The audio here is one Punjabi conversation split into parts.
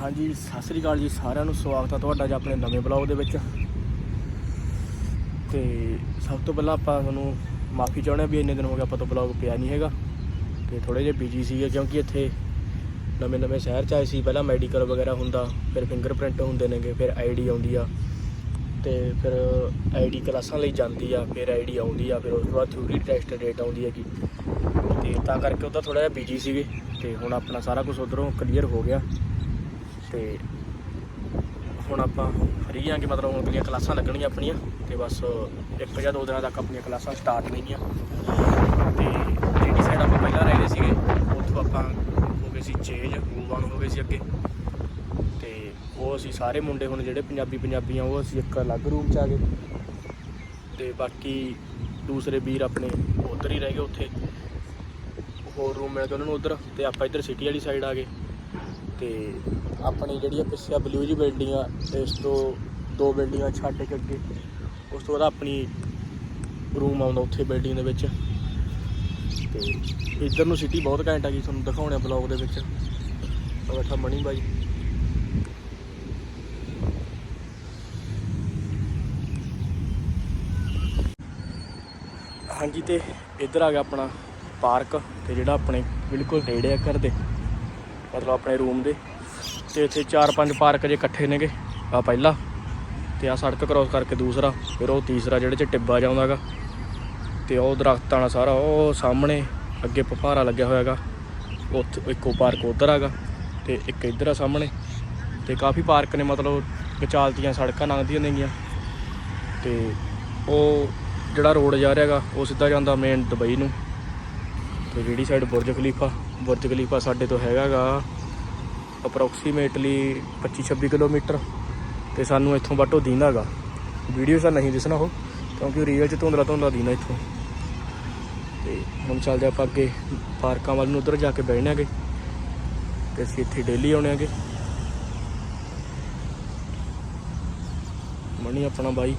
ਹਾਂਜੀ, ਸਤਿ ਸ੍ਰੀ ਅਕਾਲ ਜੀ ਸਾਰਿਆਂ ਨੂੰ, ਸਵਾਗਤ ਹੈ ਤੁਹਾਡਾ ਜੀ ਆਪਣੇ ਨਵੇਂ ਬਲੌਗ ਦੇ ਵਿੱਚ। ਤੇ ਸਭ ਤੋਂ ਪਹਿਲਾਂ ਆਪਾਂ ਤੁਹਾਨੂੰ ਮਾਫੀ ਚਾਹੁੰਦੇ ਹਾਂ ਵੀ ਇੰਨੇ ਦਿਨ ਹੋ ਗਏ ਆਪਾਂ ਤੋਂ ਬਲੌਗ ਪਿਆ ਨਹੀਂ ਹੈਗਾ। ਤੇ ਥੋੜੇ ਜਿਹਾ ਬਿਜ਼ੀ ਸੀਗੇ ਕਿਉਂਕਿ ਇੱਥੇ ਨਵੇਂ ਨਵੇਂ ਸ਼ਹਿਰ ਚ ਆਏ ਸੀ, ਪਹਿਲਾਂ ਮੈਡੀਕਲ ਵਗੈਰਾ ਹੁੰਦਾ, ਫਿਰ ਫਿੰਗਰਪ੍ਰਿੰਟ ਹੁੰਦੇ ਨੇਗੇ, ਫਿਰ ਆਈਡੀ ਆਉਂਦੀ ਆ। ਤੇ ਫਿਰ ਆਈਡੀ ਕਲਾਸਾਂ ਲਈ ਜਾਂਦੀ ਆ, ਫਿਰ ਆਈਡੀ ਆਉਂਦੀ ਆ, ਫਿਰ ਉਸ ਤੋਂ ਬਾਅਦ ਥਿਊਰੀ ਟੈਸਟ ਡੇਟ ਆਉਂਦੀ ਹੈਗੀ। ਤੇ ਤਾਂ ਕਰਕੇ ਉਹਦਾ ਥੋੜਾ ਜਿਹਾ ਬਿਜ਼ੀ ਸੀਗੇ, ਤੇ ਹੁਣ ਆਪਣਾ ਸਾਰਾ ਕੁਝ ਉਧਰੋਂ ਕਲੀਅਰ ਹੋ ਗਿਆ। ਤੇ ਹੁਣ ਆਪਾਂ ਫਰੀ ਆ ਕਿ ਮਤਲਬ ਹੁਣ ਅਗਲੀਆਂ ਕਲਾਸਾਂ ਲੱਗਣਗੀਆਂ ਆਪਣੀਆਂ ਤੇ ਬਸ ਇੱਕ ਜਾਂ ਦੋ ਦਿਨਾਂ ਤੱਕ ਆਪਣੀਆਂ ਕਲਾਸਾਂ ਸਟਾਰਟ ਨੇਗੀਆਂ ਤੇ ਜਿਹੜੀ ਸਾਈਡ ਆਪਾਂ ਪਹਿਲਾਂ ਰਹਿੰਦੇ ਸੀਗੇ, ਉੱਥੋਂ ਆਪਾਂ ਹੋ ਗਏ ਸੀ ਚੇਂਜ ਮੂਵ ਹੋ ਗਏ ਸੀ ਅੱਗੇ। ਤੇ ਉਹ ਅਸੀਂ ਸਾਰੇ ਮੁੰਡੇ ਹੁਣ ਜਿਹੜੇ ਪੰਜਾਬੀ ਪੰਜਾਬੀਆਂ, ਉਹ ਅਸੀਂ ਇੱਕ ਅਲੱਗ ਰੂਮ 'ਚ ਆ ਗਏ। ਤੇ ਬਾਕੀ ਦੂਸਰੇ ਵੀਰ ਆਪਣੇ ਉੱਧਰ ਹੀ ਰਹਿ ਗਏ ਉੱਥੇ। ਹੋਰ ਰੂਮ ਮਿਲ ਗਏ ਉਹਨਾਂ ਨੂੰ ਉੱਧਰ ਤੇ ਆਪਾਂ ਇੱਧਰ ਸਿਟੀ ਵਾਲੀ ਸਾਈਡ ਆ ਗਏ। ਤੇ ਆਪਣੀ ਜਿਹੜੀ ਆ ਪਿੱਛੇ ਆ ਬਲੂ ਜੀ ਬਿਲਡਿੰਗ ਆ ਇਸ ਤੋਂ ਦੋ ਬਿਲਡਿੰਗਾਂ ਛੱਡ ਕੇ ਅੱਗੇ, ਉਸ ਤੋਂ ਬਾਅਦ ਆਪਣੀ ਰੂਮ ਆਉਂਦਾ ਉੱਥੇ ਬਿਲਡਿੰਗ ਦੇ ਵਿੱਚ। ਤੇ ਇੱਧਰ ਨੂੰ ਸਿਟੀ ਬਹੁਤ ਘੈਂਟ ਆ ਗਈ ਤੁਹਾਨੂੰ ਦਿਖਾਉਣੇ ਬਲੌਗ ਦੇ ਵਿੱਚ। ਬੈਠਾ ਮਣੀ ਬਾਈ। ਹਾਂਜੀ ਤੇ ਇੱਧਰ ਆ ਗਿਆ ਆਪਣਾ ਪਾਰਕ, ਤੇ ਜਿਹੜਾ ਆਪਣੇ ਬਿਲਕੁਲ ਨੇੜੇ ਆ ਘਰ ਦੇ। ਮਤਲਬ ਆਪਣੇ ਰੂਮ ਦੇ। ਤੇ ਇੱਥੇ ਚਾਰ ਪੰਜ ਪਾਰਕ ਜੇ ਇਕੱਠੇ ਨੇਗੇ ਆ ਪਹਿਲਾ। ਤੇ ਆ ਸੜਕ ਕ੍ਰੋਸ ਕਰਕੇ ਦੂਸਰਾ, ਫਿਰ ਉਹ ਤੀਸਰਾ ਜਿਹੜੇ ਚ ਟਿੱਬਾ ਜਾਉਂਦਾਗਾ ਤੇ ਉਹ ਦਰਖਤਾਂ ਨਾਲ ਸਾਰਾ ਉਹ ਸਾਹਮਣੇ ਅੱਗੇ ਪਫਾਰਾ ਲੱਗਿਆ ਹੋਇਆਗਾ। ਉੱਥੇ ਇੱਕੋ ਪਾਰਕ ਉਧਰ ਹੈਗਾ ਤੇ ਇੱਕ ਇੱਧਰ ਆ ਸਾਹਮਣੇ। ਤੇ ਕਾਫੀ ਪਾਰਕ ਨੇ ਮਤਲਬ ਵਿਚਾਲਤੀਆਂ ਸੜਕਾਂ ਲੰਘਦੀਆਂ ਨੇਗੀਆਂ। ਤੇ ਉਹ ਜਿਹੜਾ ਰੋਡ ਜਾ ਰਿਹਾਗਾ, ਉਹ ਸਿੱਧਾ ਜਾਂਦਾ ਮੇਨ ਦੁਬਈ ਨੂੰ। ਤੇ ਜਿਹੜੀ side Burj Khalifa Burj Khalifa ਸਾਡੇ ਤੋਂ ਹੈਗਾਗਾ ਅਪਰੋਕਸੀਮੇਟਲੀ 25-26 ਕਿਲੋਮੀਟਰ, ਤੇ ਸਾਨੂੰ ਇੱਥੋਂ ਬਾਟੋ ਦੀਂਦਾਗਾ। ਵੀਡੀਓ 'ਚ ਨਹੀਂ ਦਿਸਣਾ ਉਹ, ਕਿਉਂਕਿ ਰੀਅਲ 'ਚ ਧੁੰਦਲਾ ਧੁੰਦਲਾ ਦੀਨਾ ਇੱਥੋਂ। ਤੇ ਹੁਣ ਚੱਲਦੇ ਆਪਾਂ ਅੱਗੇ ਪਾਰਕਾਂ ਵੱਲ ਨੂੰ ਉਧਰ ਜਾ ਕੇ ਬਹਿਣੇ ਆਗੇ, ਤੇ ਅਸੀਂ ਇੱਥੇ ਡੇਲੀ ਆਉਣੇ ਆਗੇ। ਮਣੀ ਆਪਣਾ ਬਾਈ,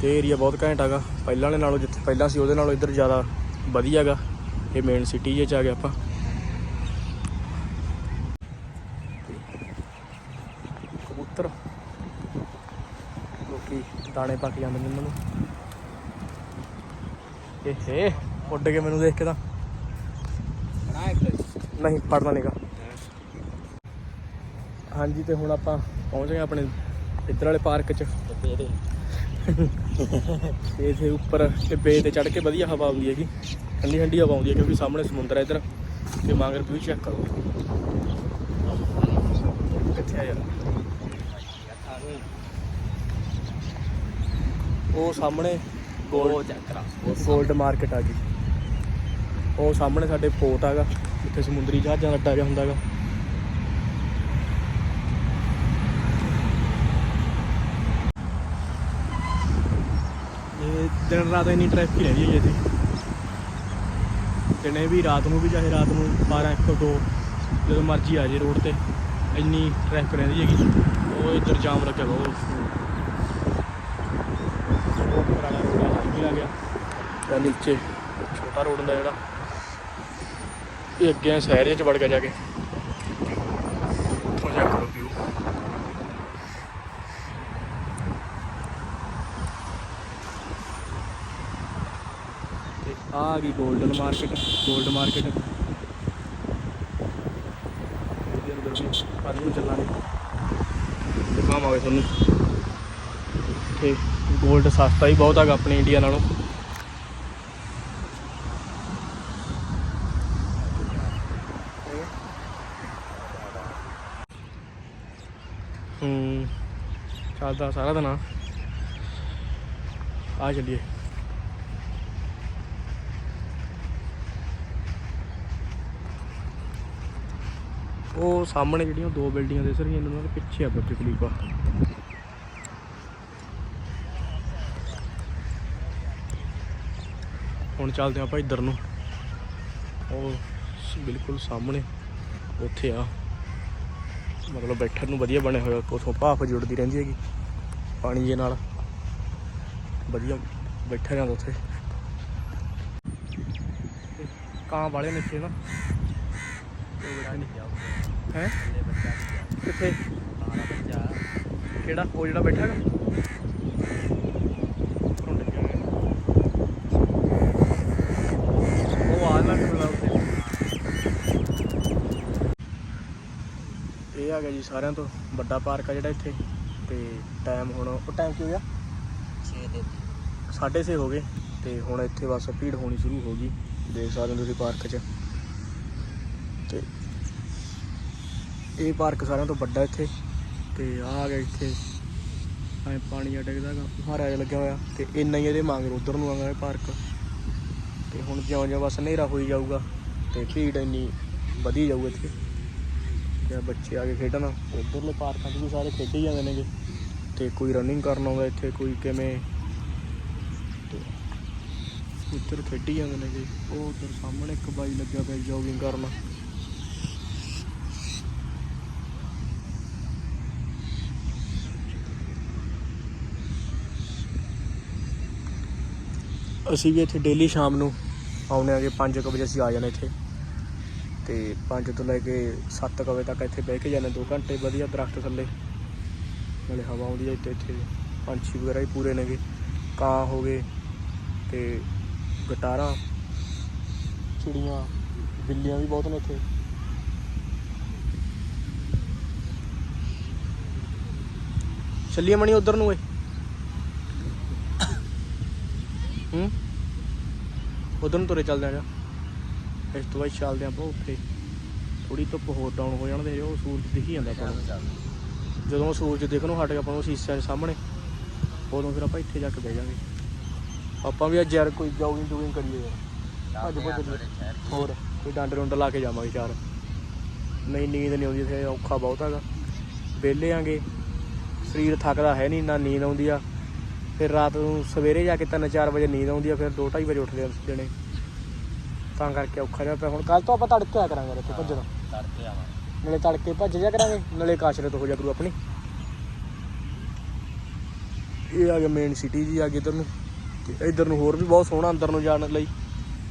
ਤੇ ਏਰੀਆ ਬਹੁਤ ਘੈਂਟ ਹੈਗਾ ਪਹਿਲਾਂ ਵਾਲੇ ਨਾਲੋਂ ਜਿੱਥੇ ਪਹਿਲਾਂ ਸੀ, ਉਹਦੇ ਨਾਲੋਂ ਇੱਧਰ ਜ਼ਿਆਦਾ ਵਧੀਆ ਹੈਗਾ ਇਹ ਮੇਨ ਸਿਟੀ ਜੇ ਚ ਆ ਗਏ ਆਪਾਂ। ਕਬੂਤਰ। ਲੋਕੀ ਦਾਣੇ ਪਾ ਕੇ ਜਾਂਦੇ ਨੇ ਇਹਨਾਂ ਨੂੰ। ਇਹ ਹੇ ਉੱਡ ਕੇ ਮੈਨੂੰ ਦੇਖ ਕੇ ਤਾਂ। ਨਹੀਂ ਫੜਨਾ ਨਹੀਂਗਾ ਹਾਂਜੀ ਤੇ ਹੁਣ ਆਪਾਂ ਪਹੁੰਚ ਗਏ ਆਪਣੇ ਇੱਧਰ ਵਾਲੇ ਪਾਰਕ 'ਚ। ਤੇ ਇਥੇ ਉੱਪਰ ਟਿੱਬੇ ਤੇ ਚੜ ਕੇ ਵਧੀਆ ਹਵਾ ਆਉਂਦੀ ਹੈਗੀ। ਠੰਡੀ ਠੰਡੀ ਹਵਾ ਆਉਂਦੀ ਹੈ ਕਿਉਂਕਿ ਸਾਹਮਣੇ ਸਮੁੰਦਰ ਹੈ ਇੱਧਰ। ਤੇ ਮਾਂਗਰ ਵਿਊ ਚੈੱਕ ਕਰੋ। ਕਿੱਥੇ ਆ ਯਾਰ? ਉਹ ਸਾਹਮਣੇ ਗੋਲਡ ਗੋਲਡ ਮਾਰਕੀਟ ਆ ਗਈ। ਉਹ ਸਾਹਮਣੇ ਸਾਡੇ ਪੋਰਟ ਆਗਾ ਜਿੱਥੇ ਸਮੁੰਦਰੀ ਜਹਾਜ਼ਾਂ ਦਾ ਅੱਡਾ ਜਿਹਾ ਹੁੰਦਾਗਾ ਇਹ ਦਿਨ ਰਾਤ ਇੰਨੀ ਟ੍ਰੈਫਿਕ ਰਹਿੰਦੀ ਹੈ ਜੀ ਇੱਥੇ। ਦਿਨੇ ਵੀ ਰਾਤ ਨੂੰ ਵੀ ਚਾਹੇ ਰਾਤ ਨੂੰ 12 1 2 ਜਦੋਂ ਮਰਜ਼ੀ ਆ ਜੇ ਰੋਡ ਤੇ ਇੰਨੀ ਟ੍ਰੈਫਿਕ ਰਹਿੰਦੀ ਹੈਗੀ। ਉਹ ਇੱਧਰ ਜਾਮ ਲੱਗਿਆ ਉਹ। ਉੱਪਰ ਵਾਲਾ ਰੋਡ ਆ ਗਿਆ। ਤੇ ਨੀਚੇ। ਛੋਟਾ ਰੋਡ ਹੁੰਦਾ ਜਿਹੜਾ। ਇਹ ਅੱਗੇ ਸ਼ਹਿਰ 'ਚ ਵੜ ਗਿਆ ਜਾ ਕੇ ਉੱਥੋਂ ਜਾ ਕਰੋ ਵਿਊ ਤੇ ਆ ਆ ਗਈ ਗੋਲਡਨ ਮਾਰਕੀਟ ਗੋਲਡ ਮਾਰਕੀਟ ਇਹਦੇ ਅੰਦਰ ਵੀ ਪਰ ਨੂੰ ਚੱਲਾਂਗੇ। ਦਿਖਾਵਾਂਗੇ ਤੁਹਾਨੂੰ। ਤੇ ਗੋਲਡ ਸਸਤਾ ਹੀ ਬਹੁਤ ਹੈਗਾ ਆਪਣੇ ਇੰਡੀਆ ਨਾਲੋਂ। ਹੂੰ, ਚੱਲਦਾ ਸਾਰਾ ਦਿਨ। ਆ ਚੱਲੀਏ। ਉਹ ਸਾਹਮਣੇ ਜਿਹੜੀਆਂ ਦੋ ਬਿਲਡਿੰਗਾਂ ਦਿਸ ਰਹੀਆਂ ਇਹਨਾਂ ਦੇ ਪਿੱਛੇ ਆ ਬੁਰਜ ਖਲੀਫਾ ਹੁਣ ਚੱਲਦੇ ਆਪਾਂ ਇੱਧਰ ਨੂੰ। ਉਹ ਬਿਲਕੁਲ ਸਾਹਮਣੇ ਉੱਥੇ ਆ। ਮਤਲਬ ਬੈਠਣ ਨੂੰ ਵਧੀਆ ਬਣਿਆ ਹੋਇਆ, ਉਥੋਂ ਭਾਫ ਜੁੜਦੀ ਰਹਿੰਦੀ ਹੈਗੀ, ਪਾਣੀ ਦੇ ਨਾਲ। ਵਧੀਆ ਬੈਠਿਆ ਜਾਂਦਾ ਉੱਥੇ। ਕਾਂ ਵਾਲੇ ਨੇ ਇੱਥੇ ਨਾ। ਹੈ? ਕਿੱਥੇ? ਕਿਹੜਾ? ਉਹ ਜਿਹੜਾ ਬੈਠਾ ਹੈਗਾ? ਇਹ ਆ ਗਿਆ ਜੀ ਸਾਰਿਆਂ ਤੋਂ ਵੱਡਾ ਪਾਰਕ ਆ ਜਿਹੜਾ ਇੱਥੇ। ਤੇ ਟਾਈਮ ਹੁਣ ਉਹ ਟਾਈਮ ਕੀ ਹੋ ਗਿਆ? 6 ਦੇ 6:30 ਹੋ ਗਏ। ਤੇ ਹੁਣ ਇੱਥੇ ਬਸ ਭੀੜ ਹੋਣੀ ਸ਼ੁਰੂ ਹੋ ਗਈ। ਦੇਖ ਸਕਦੇ ਹੋ ਤੁਸੀਂ ਪਾਰਕ 'ਚ। ਤੇ ਇਹ ਪਾਰਕ ਸਾਰਿਆਂ ਤੋਂ ਵੱਡਾ ਇੱਥੇ। ਤੇ ਆ ਗਿਆ ਇੱਥੇ। ਐ ਪਾਣੀ ਆ ਡਿੱਗਦਾ ਗਾ ਹਾਰਾ ਜਿਹਾ ਲੱਗਿਆ ਹੋਇਆ। ਤੇ ਇੰਨਾ ਹੀ ਇਹਦੇ ਮੰਗਰ ਉਧਰ ਨੂੰ ਆਗਾ ਇਹ ਪਾਰਕ। ਤੇ ਹੁਣ ਜਿਉਂ ਜਿਉਂ ਬਸ ਹਨੇਰਾ ਹੋਈ ਜਾਊਗਾ, ਤੇ ਭੀੜ ਇੰਨੀ ਵਧੀ ਜਾਊ ਇੱਥੇ। ਤੇ ਬੱਚੇ ਆ ਕੇ ਖੇਡਣ। ਉਧਰਲੇ ਪਾਰਕਾਂ 'ਚ ਵੀ ਸਾਰੇ ਖੇਡੀ ਜਾਂਦੇ ਨੇਗੇ। ਤੇ ਕੋਈ ਰਨਿੰਗ ਕਰਨ ਆਉਂਦਾ ਇੱਥੇ, ਕੋਈ ਕਿਵੇਂ। ਤੇ ਉੱਧਰ ਖੇਡੀ ਜਾਂਦੇ ਨੇਗੇ। ਉਹ ਉੱਧਰ ਸਾਹਮਣੇ ਇੱਕ ਬਾਈ ਲੱਗਿਆ ਪਿਆ ਜੋਗਿੰਗ ਕਰਨ। ਅਸੀਂ ਵੀ ਇੱਥੇ ਡੇਲੀ ਸ਼ਾਮ ਨੂੰ ਆਉਂਦੇ ਆਗੇ 5 ਵਜੇ ਅਸੀਂ ਆ ਜਾਣਾ ਇੱਥੇ। ਤੇ 5 ਤੋਂ ਲੈ ਕੇ 7 ਵਜੇ ਤੱਕ ਇੱਥੇ ਬਹਿ ਕੇ ਜਾਂਦੇ 2 ਘੰਟੇ, ਵਧੀਆ ਦਰਖਤ ਥੱਲੇ। ਨਾਲੇ ਹਵਾ ਆਉਂਦੀ ਹੈ ਇੱਥੇ ਇੱਥੇ ਪੰਛੀ ਵਗੈਰਾ ਵੀ ਪੂਰੇ ਨੇਗੇ। ਕਾਂ ਹੋ ਗਏ ਤੇ ਗਟਾਰਾਂ, ਚਿੜੀਆਂ, ਬਿੱਲੀਆਂ ਵੀ ਬਹੁਤ ਨੇ ਇੱਥੇ। ਚੱਲੀਏ ਮਣੀ ਉਧਰ ਨੂੰ ਏ ਹੂੰ? ਉਧਰ ਨੂੰ ਤੁਰੇ ਚੱਲਦੇ ਆ ਜਾ। ਇਸ ਤੋਂ ਬਾਅਦ ਚੱਲਦੇ ਆਪਾਂ ਉੱਥੇ। ਥੋੜੀ ਧੁੱਪ ਹੋਰ ਡਾਊਨ ਹੋ ਜਾਣ ਦੇ ਉਹ ਸੂਰਜ ਦਿਖੀ ਜਾਂਦਾ ਆਪਾਂ ਨੂੰ। ਜਦੋਂ ਸੂਰਜ ਦੇਖਣੋਂ ਹਟ ਗਿਆ ਆਪਾਂ ਨੂੰ ਸੀਸਿਆਂ ਦੇ ਸਾਹਮਣੇ ਉਦੋਂ ਫਿਰ ਆਪਾਂ ਇੱਥੇ ਜਾ ਕੇ ਬਹਿ ਜਾਵਾਂਗੇ ਆਪਾਂ ਵੀ ਅੱਜ ਯਾਰ ਕੋਈ ਜੋਗਿੰਗ ਜੋਗਿੰਗ ਕਰੀਏ ਯਾਰ। ਭੱਜ ਲਈ। ਹੋਰ ਕੋਈ ਡੰਡ ਡੁੰਡ ਲਾ ਕੇ ਜਾਵਾਂਗੇ ਚਾਰ। ਨਹੀਂ ਨੀਂਦ ਨਹੀਂ ਆਉਂਦੀ ਇੱਥੇ ਔਖਾ ਬਹੁਤ ਹੈਗਾ। ਵਿਹਲੇ ਆਂਗੇ। ਸਰੀਰ ਥੱਕਦਾ ਹੈ ਨਹੀਂ ਨਾ ਨੀਂਦ ਆਉਂਦੀ ਆ। ਫਿਰ ਰਾਤ ਨੂੰ ਸਵੇਰੇ ਜਾ ਕੇ 3-4 ਵਜੇ ਨੀਂਦ ਆਉਂਦੀ ਆ ਫਿਰ 2-2:30 ਵਜੇ ਉੱਠਦੇ ਆ ਦਿਨੇ ਤਾਂ ਕਰਕੇ ਔਖਾ ਜਿਹਾ ਪਿਆ। ਹੁਣ ਕੱਲ ਤੋਂ ਆਪਾਂ ਤੜਕੇ ਆ ਕਰਾਂਗੇ ਇੱਥੇ ਭੱਜਣਾ। ਤੜਕੇ ਆਵਾਂ ਨਾਲੇ ਤੜਕੇ ਭੱਜ ਜਾ ਕਰਾਂਗੇ ਨਾਲੇ ਕਾਸ਼ਰਤ ਹੋ ਜਾ ਕਰੂ ਆਪਣੀ। ਇਹ ਆ ਗਿਆ ਮੇਨ ਸਿਟੀ ਜੀ ਆ ਗਈ ਇਧਰ ਨੂੰ। ਤੇ ਇਧਰ ਨੂੰ ਹੋਰ ਵੀ ਬਹੁਤ ਸੋਹਣਾ ਅੰਦਰ ਨੂੰ ਜਾਣ ਲਈ।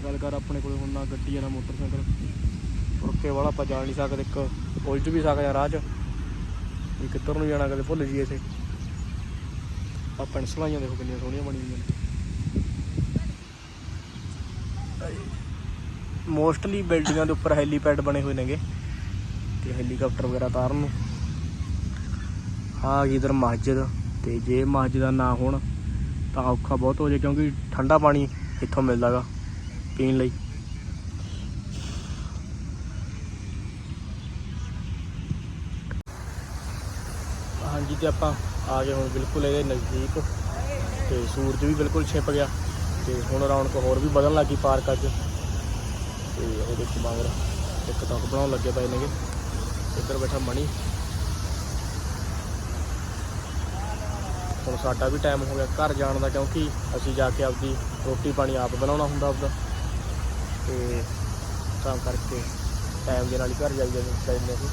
ਗੱਲ ਕਰ ਆਪਣੇ ਕੋਲੇ ਹੁਣ ਨਾ ਗੱਡੀ ਆ ਨਾ ਮੋਟਰਸਾਈਕਲ। ਰੁੱਕੇ ਵਾਲਾ ਆਪਾਂ ਜਾ ਨਹੀਂ ਸਕਦੇ ਇੱਕ ਉਲਝ ਵੀ ਸਕਦੇ ਰਾਹ 'ਚ। ਵੀ ਕਿੱਧਰ ਨੂੰ ਜਾਣਾ ਕਦੇ ਭੁੱਲ ਜੀ ਇੱਥੇ। ਆ ਪੈਨਸਲਾਂ ਜਿਹੀਆਂ ਦੇਖੋ ਕਿੰਨੀਆਂ ਸੋਹਣੀਆਂ ਬਣੀਆਂ ਹੋਈਆਂ ਨੇ। ਮੋਸਟਲੀ ਬਿਲਡਿੰਗਾਂ ਦੇ ਉੱਪਰ ਹੈਲੀਪੈਡ ਬਣੇ ਹੋਏ ਨੇਗੇ ਤੇ ਹੈਲੀਕਾਪਟਰ ਵਗੈਰਾ ਤਾਰਨ ਨੂੰ। ਆ ਗਈ ਇਧਰ ਮਸਜਿਦ ਤੇ ਜੇ ਮਸਜਿਦਾਂ ਨਾ ਹੋਣ ਤਾਂ ਔਖਾ ਬਹੁਤ ਹੋ ਜਾਏ ਕਿਉਂਕਿ ਠੰਡਾ ਪਾਣੀ ਇੱਥੋਂ ਮਿਲਦਾਗਾ ਪੀਣ ਲਈ। ਹਾਂਜੀ ਤੇ ਆਪਾਂ ਆ ਗਏ ਹੁਣ ਬਿਲਕੁਲ ਇਹਦੇ ਨਜ਼ਦੀਕ ਤੇ ਸੂਰਜ ਵੀ ਬਿਲਕੁਲ ਛਿਪ ਗਿਆ ਤੇ ਹੁਣ ਰੌਣਕ ਹੋਰ ਵੀ ਵਧਣ ਲੱਗੀ ਪਾਰਕ ਅੱਜ। ਤੇ ਉਹਦੇ 'ਚ ਮਗਰ ਇੱਕ ਟੱਕ ਬਣਾਉਣ ਲੱਗੇ ਪਏ ਨੇਗੇ। ਇੱਧਰ ਬੈਠਾ ਮਣੀ ਹੁਣ ਸਾਡਾ ਵੀ ਟਾਈਮ ਹੋ ਗਿਆ ਘਰ ਜਾਣ ਦਾ ਕਿਉਂਕਿ ਅਸੀਂ ਜਾ ਕੇ ਆਪਦੀ ਰੋਟੀ ਪਾਣੀ ਆਪ ਬਣਾਉਣਾ ਹੁੰਦਾ ਆਪਦਾ। ਤੇ ਤਾਂ ਕਰਕੇ ਟਾਈਮ ਦੇ ਨਾਲ ਹੀ ਘਰ ਜਾਈ ਜਾਂਦੇ ਚਾਹੀਦੇ ਅਸੀਂ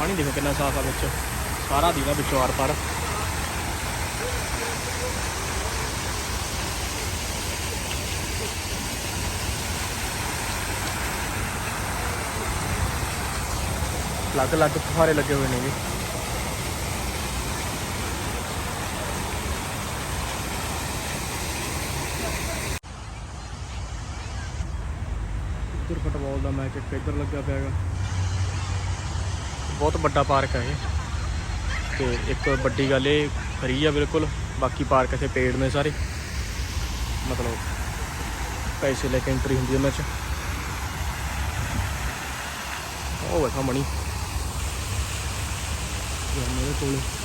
ਪਾਣੀ ਦੇਖੋ ਕਿੰਨਾ ਸਾਫ਼ ਆ ਵਿੱਚ। ਸਾਰਾ ਦੀਦਾ ਵਿੱਚੋਂ ਆਰ ਪਾਰ ਅਲੱਗ ਅਲੱਗ ਫੁਹਾਰੇ ਲੱਗੇ ਹੋਏ ਨੇ ਜੀ। ਇੱਧਰ ਫੁੱਟਬਾਲ ਦਾ ਮੈਚ ਇੱਕ ਇੱਧਰ ਲੱਗਿਆ ਪਿਆ ਹੈਗਾ। ਬਹੁਤ ਵੱਡਾ ਪਾਰਕ ਹੈ ਇਹ। ਤੇ ਇੱਕ ਵੱਡੀ ਗੱਲ ਇਹ ਫਰੀ ਆ ਬਿਲਕੁਲ, ਬਾਕੀ ਪਾਰਕ ਇੱਥੇ ਪੇਡ ਨੇ ਸਾਰੇ। ਮਤਲਬ ਪੈਸੇ ਲੈ ਕੇ ਐਂਟਰੀ ਹੁੰਦੀ ਉਹਨਾਂ 'ਚ। ਉਹ ਵੇਖਾ ਮਣੀ। ਮੇਰੇ ਕੋਲ।